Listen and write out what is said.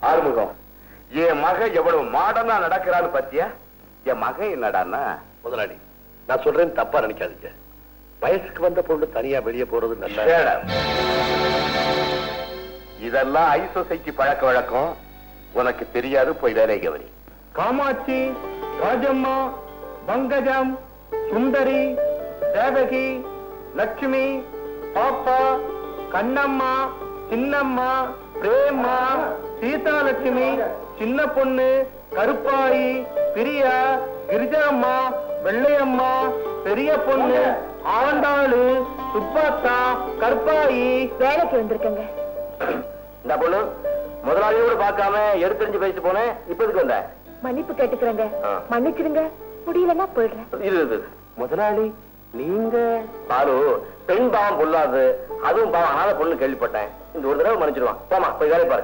ஆறுமுகம். என் மக எவ்வளவு மாடனா நடக்கிறான்னு பத்தியா? என் மகன் என்னடான்னா? முதலாளி நான் சொல்றேன் தப்பா நினைக்காதீங்க. வயசுக்கு வந்த பொண்ணு தனியா வெளியே போறது நல்ல. இதெல்லாம் ஐ சொசைட்டி பழக்க வழக்கம். உனக்கு தெரியாது போய் வேலை கவனி. காமாட்சி ராஜம்மா பங்கஜம் சுந்தரி தேவகி லட்சுமி பாப்பா கண்ணம்மா சின்னம்மா பிரேமா சீதாலட்சுமி சின்ன பொண்ணு கருப்பாயி பிரியா கிரிஜாம்மா வெள்ளையம்மா பெரிய பொண்ணு ஆண்டாளு சுப்பாத்தா கருப்பாயி. வேலைக்கு வந்திருக்கேங்க. இந்த பொண்ணு முதலாளியோடு பார்க்காம எடுத்தறிஞ்சு பேசி போனேன். இப்ப எதுக்கு வந்த? மன்னிப்பு கேட்டுக்கிறேங்க. ஆ. மன்னிச்சிடுங்க. முடியலன்னா போயிடுறேன். இது முதலாளி நீங்க? பாரு பெண் பாவம் பொல்லாது. அதுவும் பாவம். ஆன பொண்ணு கேள்விப்பட்டேன். இந்த ஒரு தடவை மன்னிச்சிடுவான். போமா போய் வேலை பாரு.